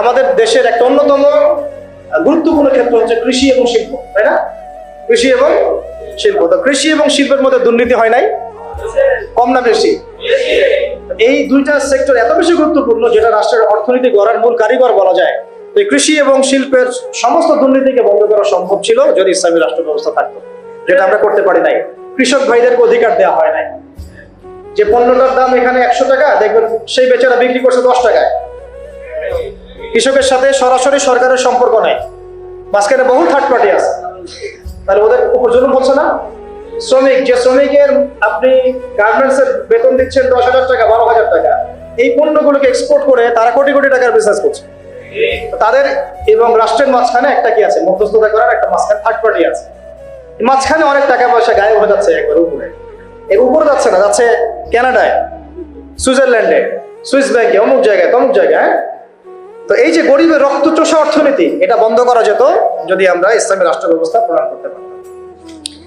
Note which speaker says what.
Speaker 1: আমাদের দেশের একটা অন্যতম গুরুত্বপূর্ণ ক্ষেত্র হচ্ছে কৃষি এবং শিল্প, তাই না? কৃষি এবং শিল্প। তো কৃষি এবং শিল্পের মধ্যে দুর্নীতি হয় নাই? কম না বেশি? এই দুইটা সেক্টর এত বেশি গুরুত্বপূর্ণ যেটা রাষ্ট্রের অর্থনীতি গড়ার মূল কারিগর বলা যায়। তো কৃষি এবং শিল্পের সমস্ত দুর্নীতিকে বন্ধ করা সম্ভব ছিল যদি ইসলামী রাষ্ট্র ব্যবস্থা থাকতো, যেটা আমরা করতে পারি নাই। কৃষক ভাইদেরকে অধিকার দেওয়া হয় নাই। যে পণ্যটার দাম এখানে একশো টাকা, দেখবেন সেই বেচারা বিক্রি করছে দশ টাকায়। কৃষকের সাথে সরাসরি সরকারের সম্পর্ক নাই। মাঝখানে বহু থার্ড পার্টি আছে। তাহলে ওদের উপর জুলুম হচ্ছে না? শ্রমিক, যে শ্রমিকের আপনি গার্মেন্টস এর বেতন দিচ্ছেন দশ হাজার টাকা, বারো হাজার টাকা, এই পণ্যগুলোকে এক্সপোর্ট করে তারা কোটি কোটি টাকার বিজনেস করছে। তাদের এবং রাষ্ট্রের মাঝখানে একটা কি আছে? মধ্যস্থতা করার একটা মাঝখানে থার্ড পার্টি আছে। মাঝখানে অনেক টাকা পয়সা গায়েব হয়ে যাচ্ছে একবার উপরে। এর উপরে যাচ্ছে না, যাচ্ছে কানাডায় সুইজারল্যান্ডে সুইস ব্যাংকে অমুক জায়গায়, তমুক জায়গায় হ্যাঁ? তো এই যে গরিবের রক্ত চোষা অর্থনীতি, এটা বন্ধ করা যেত যদি আমরা ইসলামী রাষ্ট্র ব্যবস্থা প্রদান করতে পারতাম।